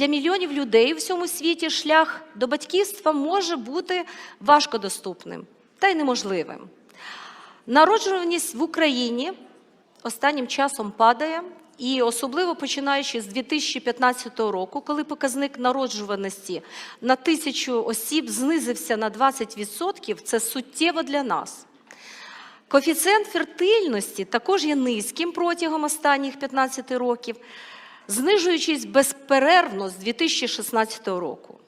для мільйонів людей у всьому світі шлях до батьківства може бути важкодоступним та й неможливим. Народжуваність в Україні останнім часом падає, і особливо починаючи з 2015 року, коли показник народжуваності на тисячу осіб знизився на 20%, це суттєво для нас. Коефіцієнт фертильності також є низьким протягом останніх 15 років, знижуючись безперервно з 2016 року.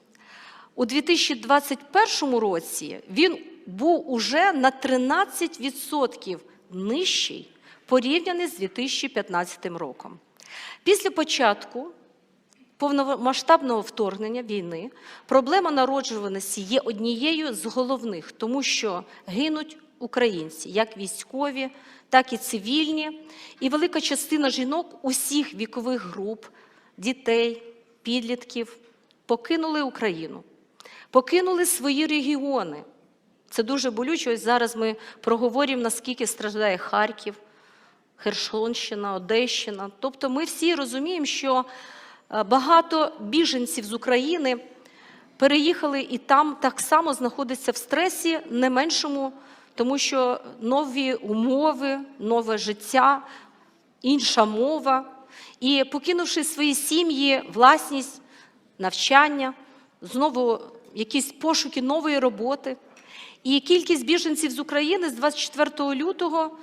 У 2021 році він був уже на 13% нижчий порівняний з 2015 роком. Після початку повномасштабного вторгнення війни проблема народжуваності є однією з головних, тому що гинуть українці, як військові, так і цивільні, і велика частина жінок усіх вікових груп, дітей, підлітків покинули Україну, покинули свої регіони. Це дуже болюче. Ось зараз ми проговоримо, наскільки страждає Харків, Херсонщина, Одещина. Тобто ми всі розуміємо, що е, багато біженців з України переїхали і там так само знаходяться в стресі, не меншому, тому що нові умови, нове життя, інша мова. І покинувши свої сім'ї, власність, навчання, знову якісь пошуки нової роботи. І кількість біженців з України з 24 лютого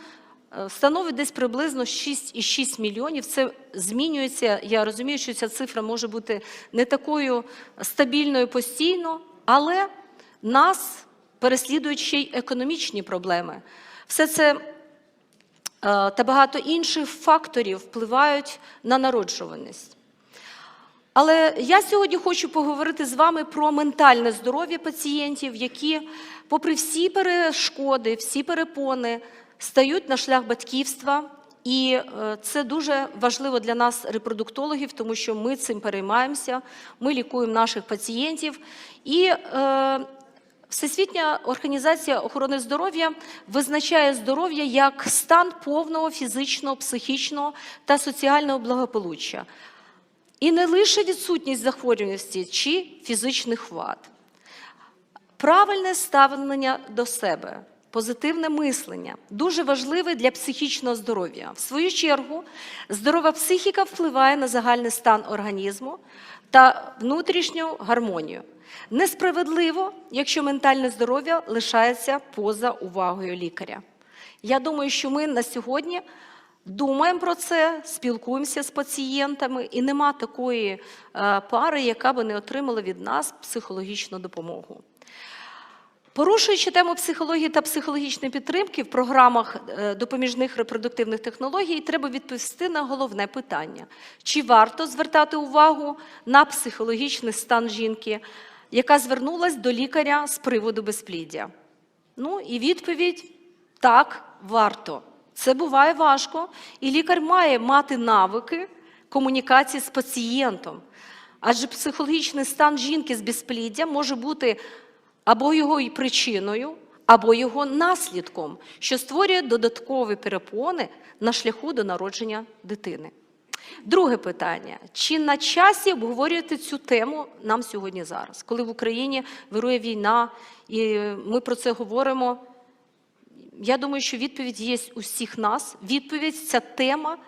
е, становить десь приблизно 6,6 мільйонів. Це змінюється. Я розумію, що ця цифра може бути не такою стабільною постійно, але нас переслідують ще й економічні проблеми. Все це е, та багато інших факторів впливають на народжуваність. Але я сьогодні хочу поговорити з вами про ментальне здоров'я пацієнтів, які, попри всі перешкоди, всі перепони, стають на шлях батьківства. І е, це дуже важливо для нас, репродуктологів, тому що ми цим переймаємося, ми лікуємо наших пацієнтів. І е, Всесвітня організація охорони здоров'я визначає здоров'я як стан повного фізичного, психічного та соціального благополуччя. І не лише відсутність захворюваності чи фізичних вад. Правильне ставлення до себе, позитивне мислення дуже важливе для психічного здоров'я. В свою чергу, здорова психіка впливає на загальний стан організму та внутрішню гармонію. Несправедливо, якщо ментальне здоров'я лишається поза увагою лікаря. Я думаю, що ми на сьогодні думаємо про це, спілкуємося з пацієнтами, і нема такої е, пари, яка би не отримала від нас психологічну допомогу. Порушуючи тему психології та психологічної підтримки в програмах е, допоміжних репродуктивних технологій, треба відповісти на головне питання: чи варто звертати увагу на психологічний стан жінки, яка звернулася до лікаря з приводу безпліддя? Ну і відповідь так, варто. Це буває важко, і лікар має мати навики комунікації з пацієнтом. Адже психологічний стан жінки з безпліддям може бути або його і причиною, або його наслідком, що створює додаткові перепони на шляху до народження дитини. Друге питання: чи на часі обговорювати цю тему нам сьогодні зараз, коли в Україні вирує війна, і ми про це говоримо? Я думаю, що відповідь є у всіх нас. Відповідь ця тема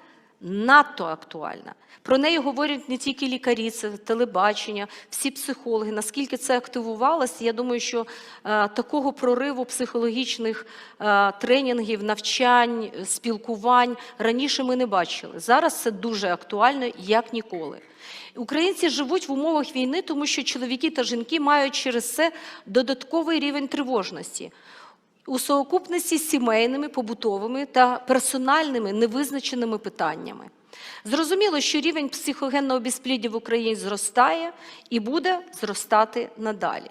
надто актуальна. Про неї говорять не тільки лікарі, це телебачення, всі психологи. Наскільки це активувалося, я думаю, що е, такого прориву психологічних е, тренінгів, навчань, спілкувань раніше ми не бачили. Зараз це дуже актуально, як ніколи. Українці живуть в умовах війни, тому що чоловіки та жінки мають через це додатковий рівень тривожності у совокупності з сімейними, побутовими та персональними невизначеними питаннями. Зрозуміло, що рівень психогенного безпліддя в Україні зростає і буде зростати надалі.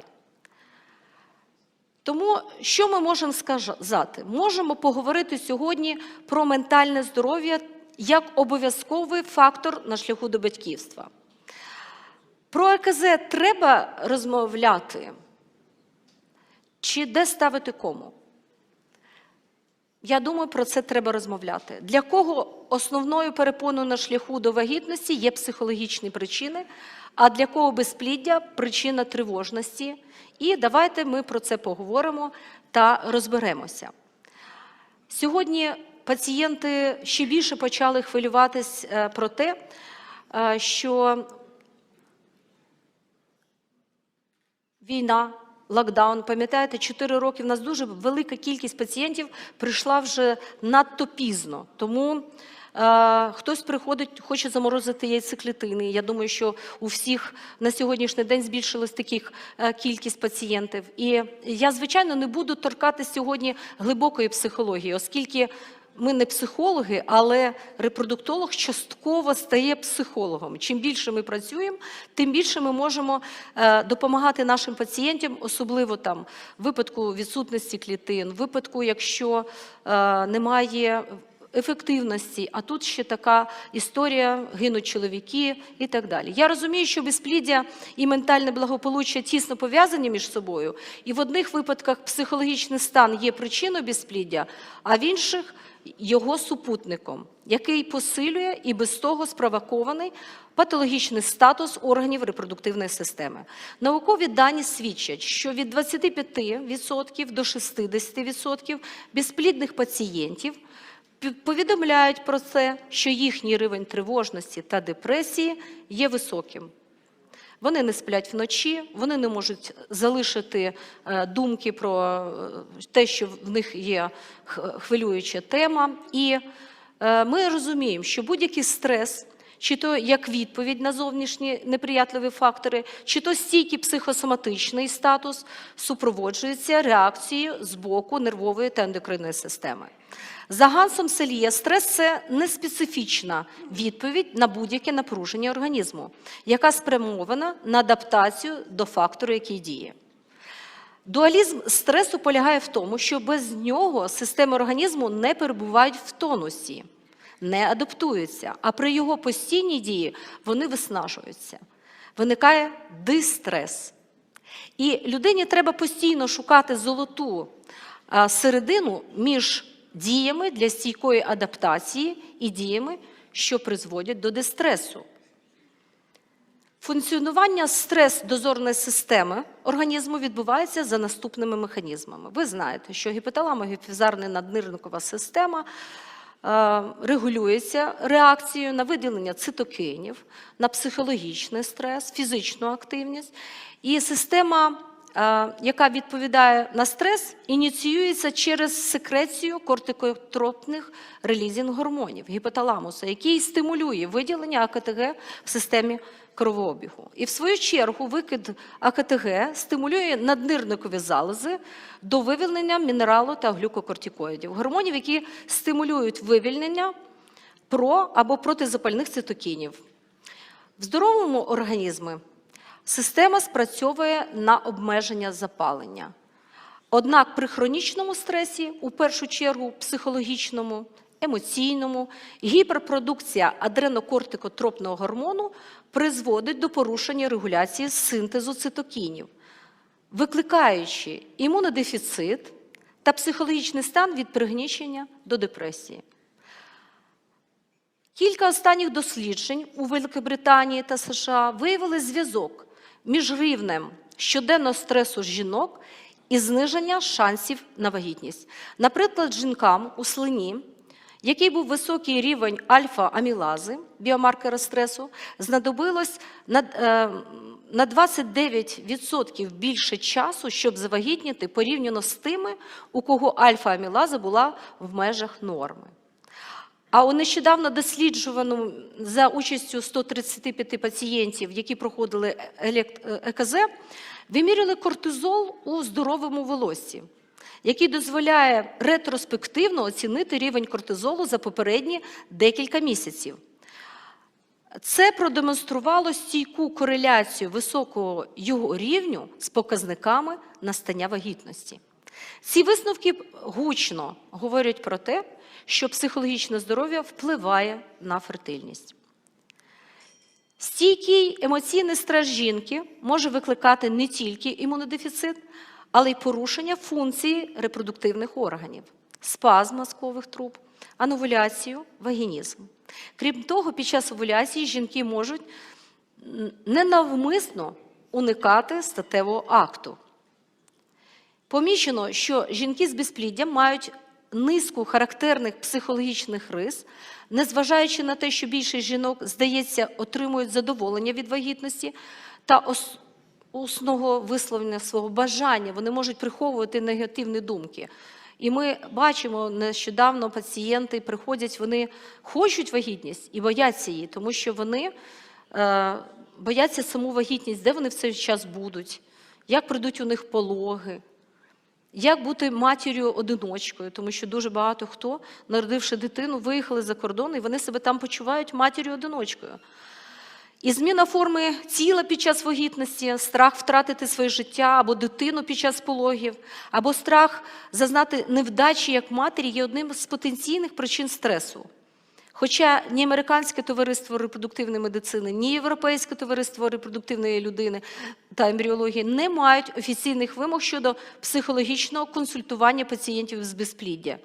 Тому що ми можемо сказати? Можемо поговорити сьогодні про ментальне здоров'я як обов'язковий фактор на шляху до батьківства. Про ЕКЗ треба розмовляти, чи де ставити кому? Я думаю, про це треба розмовляти. Для кого основною перепоною на шляху до вагітності є психологічні причини, а для кого безпліддя причина тривожності. І давайте ми про це поговоримо та розберемося. Сьогодні пацієнти ще більше почали хвилюватись е, про те, е, що війна, локдаун. Пам'ятаєте, 4 роки в нас дуже велика кількість пацієнтів прийшла вже надто пізно. Тому е, хтось приходить, хоче заморозити яйцеклітини. Я думаю, що у всіх на сьогоднішній день збільшилась таких е, кількість пацієнтів. І я, звичайно, не буду торкати сьогодні глибокої психології, оскільки. Ми не психологи, але репродуктолог частково стає психологом. Чим більше ми працюємо, тим більше ми можемо е, допомагати нашим пацієнтам, особливо там в випадку відсутності клітин, в випадку, якщо е, немає ефективності, а тут ще така історія, гинуть чоловіки і так далі. Я розумію, що безпліддя і ментальне благополуччя тісно пов'язані між собою, і в одних випадках психологічний стан є причиною безпліддя, а в інших його супутником, який посилює і без того спровокований патологічний статус органів репродуктивної системи. Наукові дані свідчать, що від 25% до 60% безплідних пацієнтів повідомляють про це, що їхній рівень тривожності та депресії є високим. Вони не сплять вночі, вони не можуть залишити е, думки про е, те, що в них є хвилююча тема. І е, ми розуміємо, що будь-який стрес, чи то як відповідь на зовнішні неприятливі фактори, чи то стійкий психосоматичний статус супроводжується реакцією з боку нервової та ендокринної системи. За Гансом Селія, стрес це неспецифічна відповідь на будь-яке напруження організму, яка спрямована на адаптацію до фактору, який діє. Дуалізм стресу полягає в тому, що без нього системи організму не перебувають в тонусі, не адаптуються, а при його постійній дії вони виснажуються. Виникає дистрес. І людині треба постійно шукати золоту середину між діями для стійкої адаптації і діями, що призводять до дистресу. Функціонування стрес-дозорної системи організму відбувається за наступними механізмами. Ви знаєте, що гіпоталамо-гіпофізарна наднирникова система е, регулюється реакцією на виділення цитокинів, на психологічний стрес, фізичну активність. І система, яка відповідає на стрес, ініціюється через секрецію кортикотропних релізінг гормонів гіпоталамуса, який стимулює виділення АКТГ в системі кровообігу. І в свою чергу викид АКТГ стимулює наднирникові залози до вивільнення мінералу та глюкокортикоїдів, гормонів, які стимулюють вивільнення про або протизапальних цитокінів. В здоровому організмі система спрацьовує на обмеження запалення. Однак при хронічному стресі, у першу чергу психологічному, емоційному, гіперпродукція адренокортикотропного гормону призводить до порушення регуляції синтезу цитокінів, викликаючи імунодефіцит та психологічний стан від пригнічення до депресії. Кілька останніх досліджень у Великобританії та США виявили зв'язок між рівнем щоденного стресу жінок і зниження шансів на вагітність. Наприклад, жінкам у слині, який був високий рівень альфа-амілази, біомаркера стресу, знадобилось на, е, на 29% більше часу, щоб завагітніти порівняно з тими, у кого альфа-амілаза була в межах норми. А у нещодавно досліджуваному за участю 135 пацієнтів, які проходили е, ЕКЗ, виміряли кортизол у здоровому волоссі, який дозволяє ретроспективно оцінити рівень кортизолу за попередні декілька місяців. Це продемонструвало стійку кореляцію високого його рівню з показниками настання вагітності. Ці висновки гучно говорять про те, що психологічне здоров'я впливає на фертильність. Стійкий емоційний стрес жінки може викликати не тільки імунодефіцит, але й порушення функції репродуктивних органів. спазм мозкових труб, ановуляцію, вагінізм. Крім того, під час овуляції жінки можуть ненавмисно уникати статевого акту. Помічено, що жінки з безпліддям мають низку характерних психологічних рис, незважаючи на те, що більшість жінок, здається, отримують задоволення від вагітності та усного висловлення свого бажання, вони можуть приховувати негативні думки. І ми бачимо нещодавно пацієнти приходять, вони хочуть вагітність і бояться її, тому що вони е, бояться саму вагітність, де вони в цей час будуть, як прийдуть у них пологи. Як бути матір'ю-одиночкою, тому що дуже багато хто, народивши дитину, виїхали за кордон і вони себе там почувають матір'ю-одиночкою. І зміна форми тіла під час вагітності, страх втратити своє життя або дитину під час пологів, або страх зазнати невдачі як матері є одним з потенційних причин стресу. Хоча ні Американське товариство репродуктивної медицини, ні Європейське товариство репродуктивної людини та ембріології не мають офіційних вимог щодо психологічного консультування пацієнтів з безпліддя.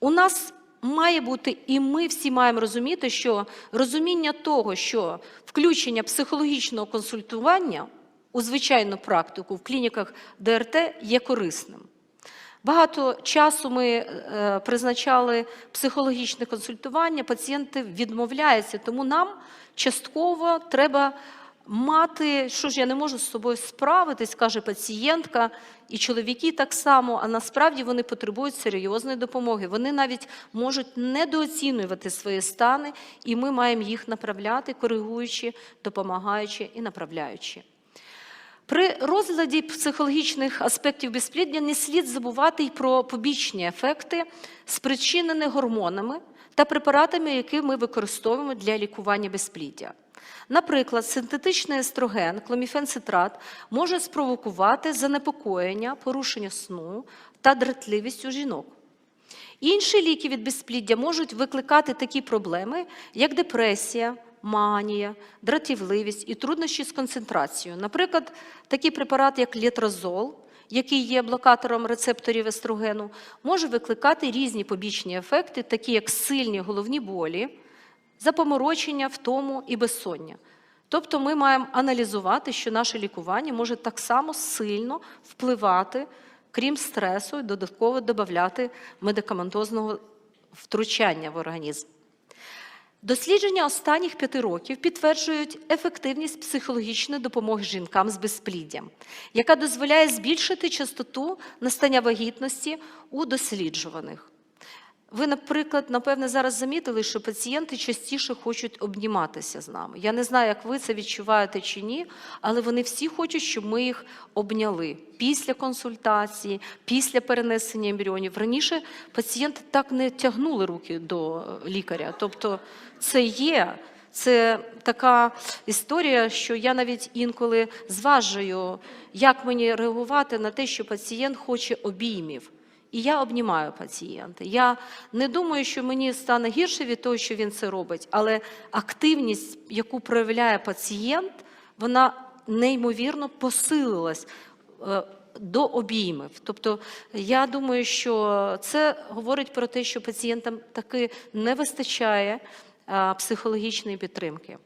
У нас має бути, і ми всі маємо розуміти, що розуміння того, що включення психологічного консультування у звичайну практику в клініках ДРТ є корисним. Багато часу ми е, призначали психологічне консультування, пацієнти відмовляються, тому нам частково треба мати, що ж я не можу з собою справитись, каже пацієнтка, і чоловіки так само, а насправді вони потребують серйозної допомоги. Вони навіть можуть недооцінювати свої стани, і ми маємо їх направляти, коригуючи, допомагаючи і направляючи. При розгляді психологічних аспектів безпліддя не слід забувати й про побічні ефекти, спричинені гормонами та препаратами, які ми використовуємо для лікування безпліддя. Наприклад, синтетичний естроген, кломіфенцитрат, може спровокувати занепокоєння, порушення сну та дратливість у жінок. Інші ліки від безпліддя можуть викликати такі проблеми, як депресія, манія, дратівливість і труднощі з концентрацією. Наприклад, такий препарат, як летразол, який є блокатором рецепторів естрогену, може викликати різні побічні ефекти, такі як сильні головні болі, запоморочення, втому і безсоння. Тобто ми маємо аналізувати, що наше лікування може так само сильно впливати, крім стресу, і додатково додати медикаментозного втручання в організм. Дослідження останніх п'яти років підтверджують ефективність психологічної допомоги жінкам з безпліддям, яка дозволяє збільшити частоту настання вагітності у досліджуваних. Ви, наприклад, напевне, зараз замітили, що пацієнти частіше хочуть обніматися з нами. Я не знаю, як ви це відчуваєте чи ні, але вони всі хочуть, щоб ми їх обняли після консультації, після перенесення ембріонів. Раніше пацієнти так не тягнули руки до лікаря. Тобто це є. Це така історія, що я навіть інколи зважую, як мені реагувати на те, що пацієнт хоче обіймів. І я обнімаю пацієнта. Я не думаю, що мені стане гірше від того, що він це робить, але активність, яку проявляє пацієнт, вона неймовірно посилилась е, до обіймів. Тобто, я думаю, що це говорить про те, що пацієнтам таки не вистачає е, психологічної підтримки.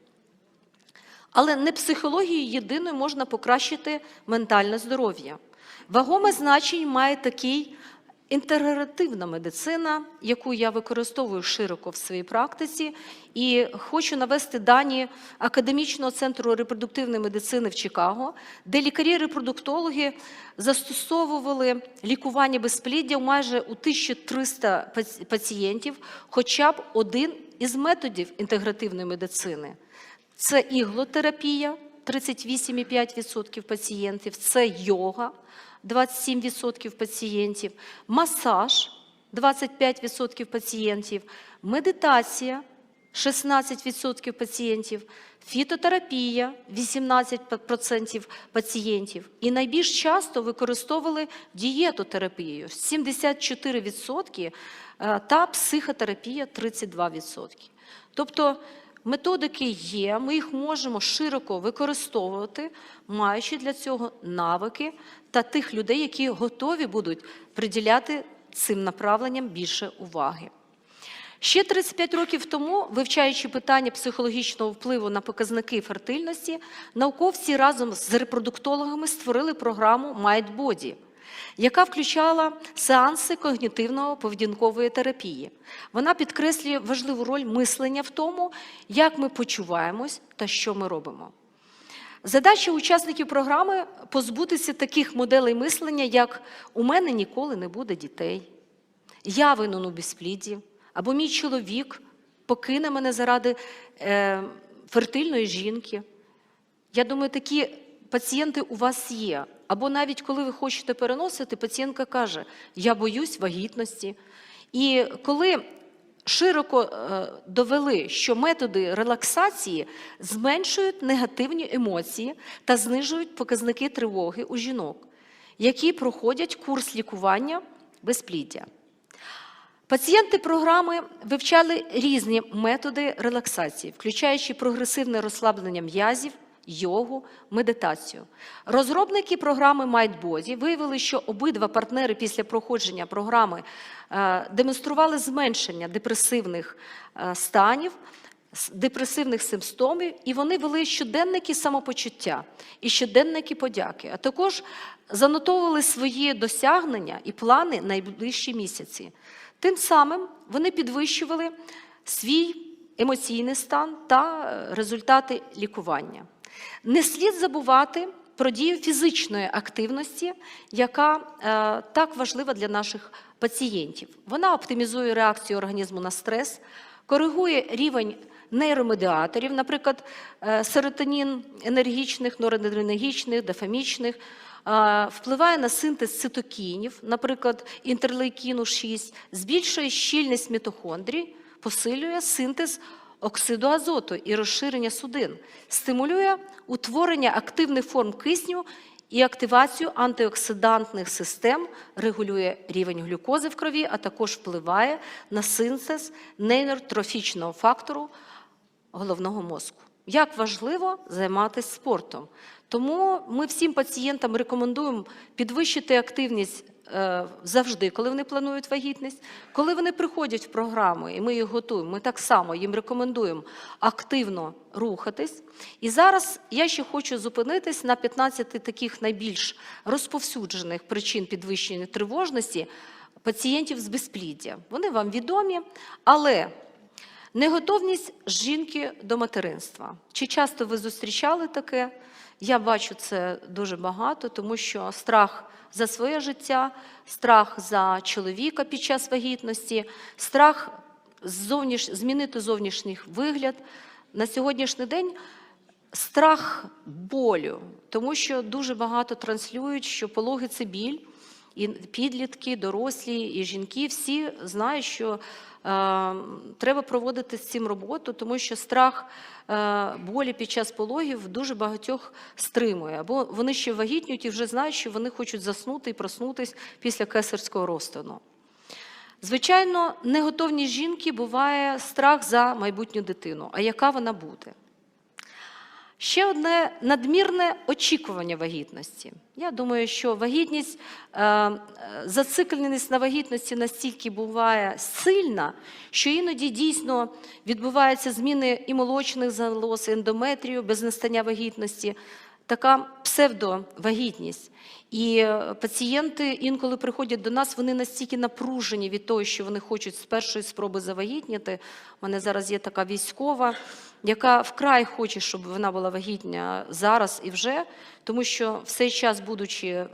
Але не психологією єдиною можна покращити ментальне здоров'я. Вагоме значення має такий інтегративна медицина, яку я використовую широко в своїй практиці, і хочу навести дані академічного центру репродуктивної медицини в Чикаго, де лікарі-репродуктологи застосовували лікування безпліддя майже у 1300 пацієнтів, хоча б один із методів інтегративної медицини. Це іглотерапія 38,5% пацієнтів, це йога 27% пацієнтів, масаж 25% пацієнтів, медитація 16% пацієнтів, фітотерапія 18% пацієнтів. І найбільш часто використовували дієтотерапію 74% е, та психотерапія 32%. Тобто Методики є, ми їх можемо широко використовувати, маючи для цього навики та тих людей, які готові будуть приділяти цим направленням більше уваги. Ще 35 років тому, вивчаючи питання психологічного впливу на показники фертильності, науковці разом з репродуктологами створили програму MindBody, яка включала сеанси когнітивно-поведінкової терапії. Вона підкреслює важливу роль мислення в тому, як ми почуваємось та що ми робимо. Задача учасників програми позбутися таких моделей мислення, як у мене ніколи не буде дітей, я винен у безпліді, або мій чоловік покине мене заради е, фертильної жінки. Я думаю, такі пацієнти у вас є. Або навіть коли ви хочете переносити, пацієнтка каже: Я боюсь вагітності. І коли широко е, довели, що методи релаксації зменшують негативні емоції та знижують показники тривоги у жінок, які проходять курс лікування безпліддя. Пацієнти програми вивчали різні методи релаксації, включаючи прогресивне розслаблення м'язів, йогу, медитацію. Розробники програми MindBody виявили, що обидва партнери після проходження програми е, демонстрували зменшення депресивних е, станів, депресивних симптомів, і вони вели щоденники самопочуття і щоденники подяки, а також занотовували свої досягнення і плани на найближчі місяці. Тим самим вони підвищували свій емоційний стан та е, результати лікування. Не слід забувати про дію фізичної активності, яка е, так важлива для наших пацієнтів. Вона оптимізує реакцію організму на стрес, коригує рівень нейромедіаторів, наприклад, е, серотонін енергічних, норадреналгічних, дофамічних, е, впливає на синтез цитокінів, наприклад, інтерлейкіну 6, збільшує щільність мітохондрій, посилює синтез оксиду азоту і розширення судин, стимулює утворення активних форм кисню і активацію антиоксидантних систем, регулює рівень глюкози в крові, а також впливає на синтез нейротрофічного фактору головного мозку. Як важливо займатися спортом. Тому ми всім пацієнтам рекомендуємо підвищити активність завжди, коли вони планують вагітність, коли вони приходять в програму, і ми їх готуємо. Ми так само їм рекомендуємо активно рухатись. І зараз я ще хочу зупинитись на 15 таких найбільш розповсюджених причин підвищення тривожності пацієнтів з безпліддя. Вони вам відомі, але Неготовність жінки до материнства. Чи часто ви зустрічали таке? Я бачу це дуже багато, тому що страх за своє життя, страх за чоловіка під час вагітності, страх зовніш... змінити зовнішній вигляд. На сьогоднішній день страх болю, тому що дуже багато транслюють, що пологи це біль. І підлітки, дорослі, і жінки всі знають, що е, треба проводити з цим роботу, тому що страх е, болі під час пологів дуже багатьох стримує. Або вони ще вагітнюють і вже знають, що вони хочуть заснути і проснутись після кесарського розтину. Звичайно, неготовність жінки буває страх за майбутню дитину. А яка вона буде? Ще одне надмірне очікування вагітності. Я думаю, що вагітність, е, е, зацикленість на вагітності настільки буває сильна, що іноді дійсно відбуваються зміни і молочних залоз, і ендометрію без настання вагітності, така псевдовагітність. І е, пацієнти інколи приходять до нас, вони настільки напружені від того, що вони хочуть з першої спроби завагітніти. У мене зараз є така військова, яка вкрай хоче, щоб вона була вагітня зараз і вже, тому що в цей час, будучи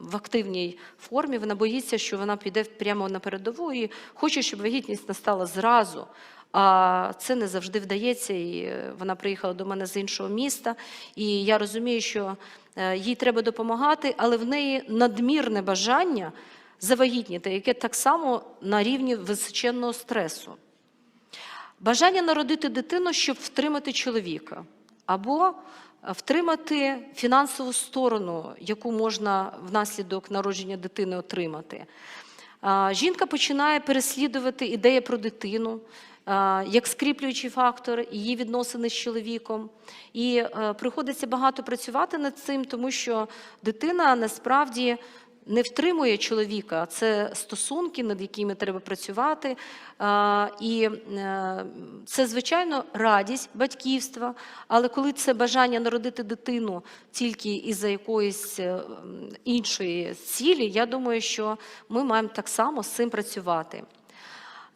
в активній формі, вона боїться, що вона піде прямо на передову і хоче, щоб вагітність настала зразу. А це не завжди вдається. І вона приїхала до мене з іншого міста, і я розумію, що е, їй треба допомагати, але в неї надмірне бажання завагітніти, яке так само на рівні височенного стресу. Бажання народити дитину, щоб втримати чоловіка, або е, втримати фінансову сторону, яку можна внаслідок народження дитини отримати. Жінка починає переслідувати ідеї про дитину як скріплюючий фактор її відносини з чоловіком. І е, приходиться багато працювати над цим, тому що дитина насправді не втримує чоловіка, це стосунки, над якими треба працювати. І е, це, звичайно, радість батьківства, але коли це бажання народити дитину тільки із-за якоїсь е, іншої цілі, я думаю, що ми маємо так само з цим працювати.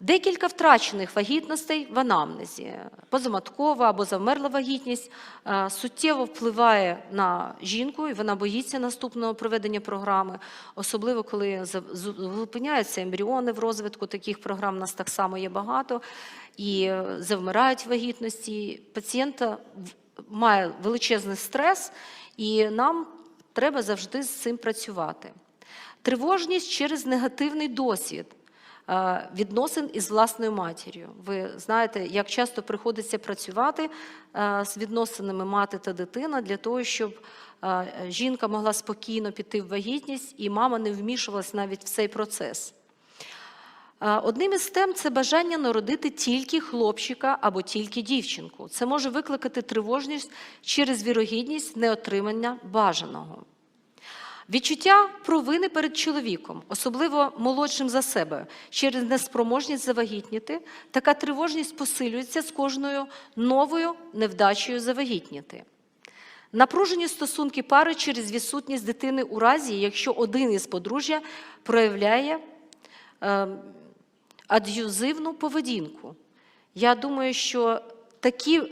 Декілька втрачених вагітностей в анамнезі, позаматкова або завмерла вагітність е, суттєво впливає на жінку, і вона боїться наступного проведення програми, особливо коли зупиняються ембріони в розвитку. Таких програм у нас так само є багато, і завмирають вагітності. Пацієнта має величезний стрес, і нам треба завжди з цим працювати. Тривожність через негативний досвід відносин із власною матір'ю. Ви знаєте, як часто приходиться працювати е, з відносинами мати та дитина для того, щоб е, жінка могла спокійно піти в вагітність і мама не вмішувалась навіть в цей процес. Е, Одним із тем це бажання народити тільки хлопчика або тільки дівчинку. Це може викликати тривожність через вірогідність неотримання бажаного. Відчуття провини перед чоловіком, особливо молодшим за себе, через неспроможність завагітніти, така тривожність посилюється з кожною новою невдачею завагітніти. Напружені стосунки пари через відсутність дитини у разі, якщо один із подружжя проявляє е, ад'юзивну поведінку. Я думаю, що такі,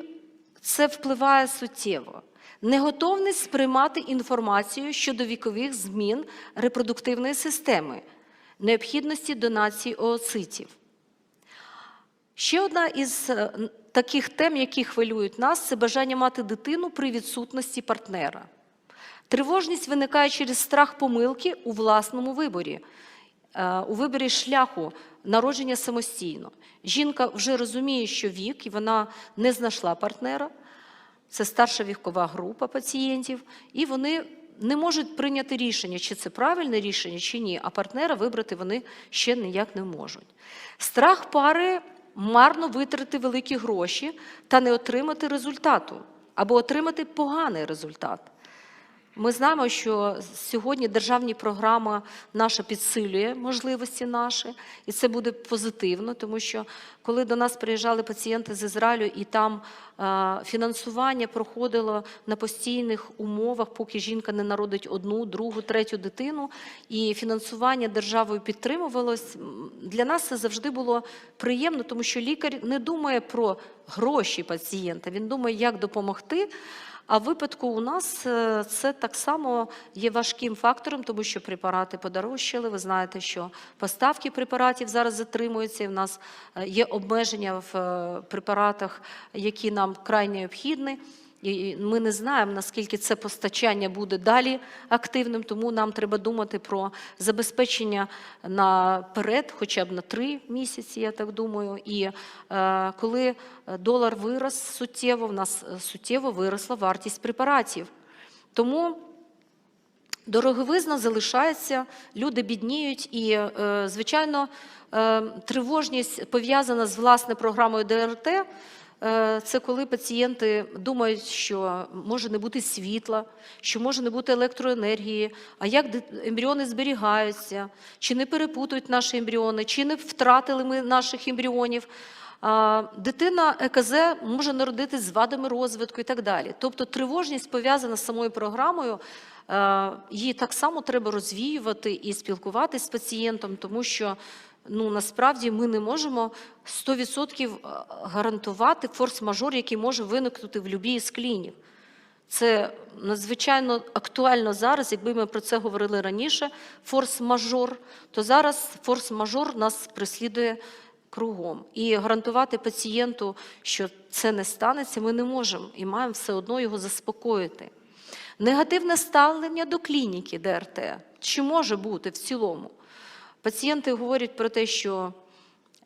це впливає суттєво. Неготовність сприймати інформацію щодо вікових змін репродуктивної системи, необхідності донації ooцитів. Ще одна із е, таких тем, які хвилюють нас, це бажання мати дитину при відсутності партнера. Тривожність виникає через страх помилки у власному виборі, е, у виборі шляху народження самостійно. Жінка вже розуміє, що вік, і вона не знайшла партнера. Це старша вікова група пацієнтів, і вони не можуть прийняти рішення, чи це правильне рішення, чи ні, а партнера вибрати вони ще ніяк не можуть. Страх пари марно витрати великі гроші та не отримати результату, або отримати поганий результат. Ми знаємо, що сьогодні державні програма наша підсилює можливості наші, і це буде позитивно, тому що коли до нас приїжджали пацієнти з Ізраїлю, і там е, фінансування проходило на постійних умовах, поки жінка не народить одну, другу, третю дитину, і фінансування державою підтримувалось. Для нас це завжди було приємно, тому що лікар не думає про гроші пацієнта, він думає, як допомогти. А в випадку у нас е, це так само є важким фактором, тому що препарати подорожчали. Ви знаєте, що поставки препаратів зараз затримуються. і В нас е, є обмеження в е, препаратах, які нам край необхідні. І ми не знаємо, наскільки це постачання буде далі активним, тому нам треба думати про забезпечення наперед, хоча б на три місяці, я так думаю. І е, коли долар вирос суттєво, в нас е, суттєво виросла вартість препаратів. Тому дороговизна залишається, люди бідніють, і, е, звичайно, е, тривожність пов'язана з власне програмою ДРТ. Е, Це коли пацієнти думають, що може не бути світла, що може не бути електроенергії, а як ембріони зберігаються, чи не перепутують наші ембріони, чи не втратили ми наших ембріонів. Дитина ЕКЗ може народитись з вадами розвитку і так далі. Тобто тривожність пов'язана з самою програмою. е, Її так само треба розвіювати і спілкуватися з пацієнтом, тому що ну, насправді ми не можемо 100% гарантувати форс-мажор, який може виникнути в будь-якій з клінік. Це надзвичайно актуально зараз. Якби ми про це говорили раніше, форс-мажор, то зараз форс-мажор нас преслідує кругом. І гарантувати пацієнту, що це не станеться, ми не можемо і маємо все одно його заспокоїти. Негативне ставлення до клініки ДРТ. Чи може бути в цілому? Пацієнти говорять про те, що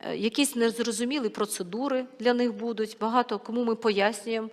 е, якісь незрозумілі процедури для них будуть, багато кому ми пояснюємо.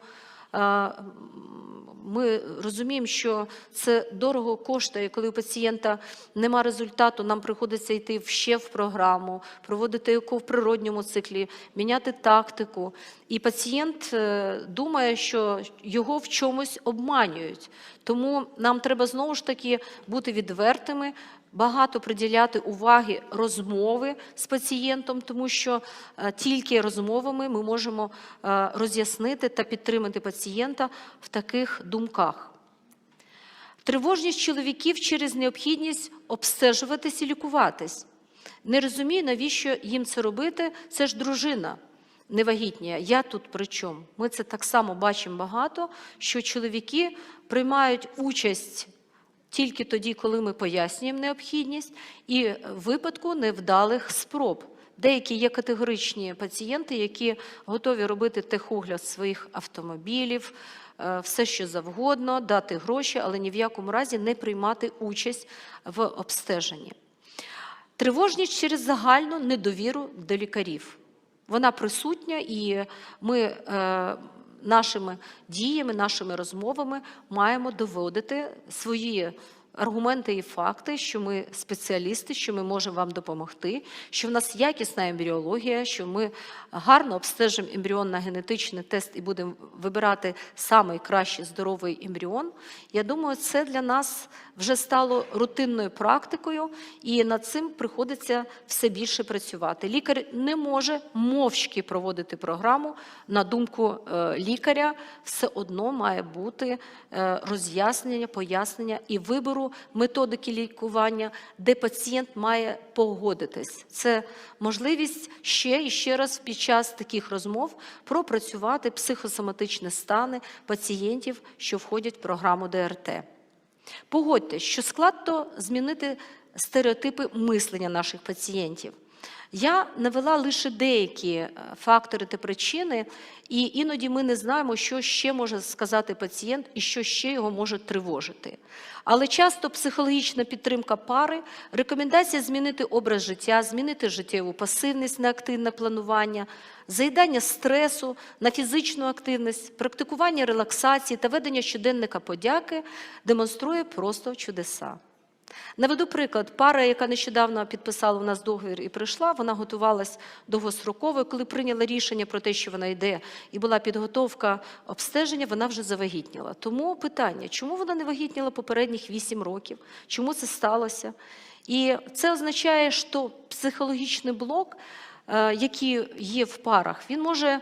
Ми розуміємо, що це дорого коштує, коли у пацієнта нема результату, нам приходиться йти ще в програму, проводити ЕКО в природньому циклі, міняти тактику. І пацієнт е, думає, що його в чомусь обманюють. Тому нам треба знову ж таки бути відвертими, багато приділяти уваги розмови з пацієнтом, тому що е, тільки розмовами ми можемо е, роз'яснити та підтримати пацієнта в таких думках. Тривожність чоловіків через необхідність обстежуватись і лікуватись. Не розумію, навіщо їм це робити. Це ж дружина невагітня. Я тут при чому? Ми це так само бачимо багато, що чоловіки приймають участь тільки тоді, коли ми пояснюємо необхідність, і в випадку невдалих спроб. Деякі є категоричні пацієнти, які готові робити техогляд своїх автомобілів, е, все що завгодно, дати гроші, але ні в якому разі не приймати участь в обстеженні. Тривожність через загальну недовіру до лікарів. Вона присутня, і ми е, нашими діями, нашими розмовами маємо доводити свої аргументи і факти, що ми спеціалісти, що ми можемо вам допомогти, що в нас якісна ембріологія, що ми гарно обстежимо ембріон на генетичний тест і будемо вибирати самий кращий здоровий ембріон. Я думаю, це для нас вже стало рутинною практикою, і над цим приходиться все більше працювати. Лікар не може мовчки проводити програму. На думку е, лікаря, все одно має бути е, роз'яснення, пояснення і вибору методики лікування, де пацієнт має погодитись. Це можливість ще і ще раз під час таких розмов пропрацювати психосоматичні стани пацієнтів, що входять в програму ДРТ. Погодьтесь, що складно змінити стереотипи мислення наших пацієнтів. Я навела лише деякі е, фактори та причини, і іноді ми не знаємо, що ще може сказати пацієнт і що ще його може тривожити. Але часто психологічна підтримка пари, рекомендація змінити образ життя, змінити життєву пасивність на активне планування, заїдання стресу на фізичну активність, практикування релаксації та ведення щоденника подяки демонструє просто чудеса. Наведу приклад, пара, яка нещодавно підписала у нас договір і прийшла, вона готувалась довгостроково. Коли прийняла рішення про те, що вона йде, і була підготовка обстеження, вона вже завагітніла. Тому питання, чому вона не вагітніла попередніх 8 років? Чому це сталося? І це означає, що психологічний блок, е, який є в парах, він може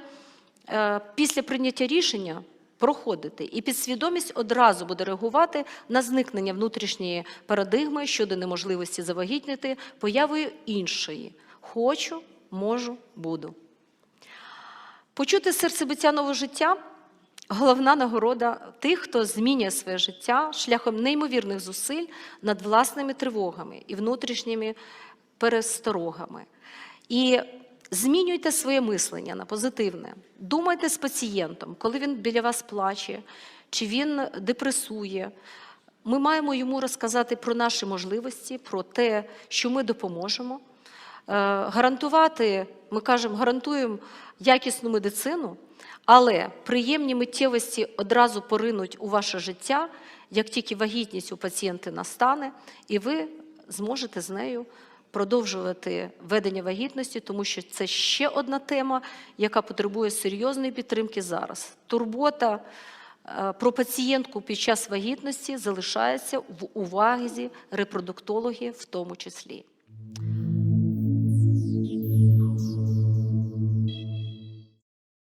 е, після прийняття рішення проходити, і підсвідомість одразу буде реагувати на зникнення внутрішньої парадигми щодо неможливості завагітнити появою іншої хочу, можу, буду. Почути серцебиття нового життя головна нагорода тих, хто змінює своє життя шляхом неймовірних зусиль над власними тривогами і внутрішніми пересторогами. І Змінюйте своє мислення на позитивне. Думайте з пацієнтом, коли він біля вас плаче, чи він депресує. Ми маємо йому розказати про наші можливості, про те, що ми допоможемо. Е, гарантувати, ми кажемо, гарантуємо якісну медицину, але приємні миттєвості одразу поринуть у ваше життя, як тільки вагітність у пацієнта настане, і ви зможете з нею продовжувати ведення вагітності, тому що це ще одна тема, яка потребує серйозної підтримки зараз. Турбота е, про пацієнтку під час вагітності залишається в увазі репродуктологів в тому числі.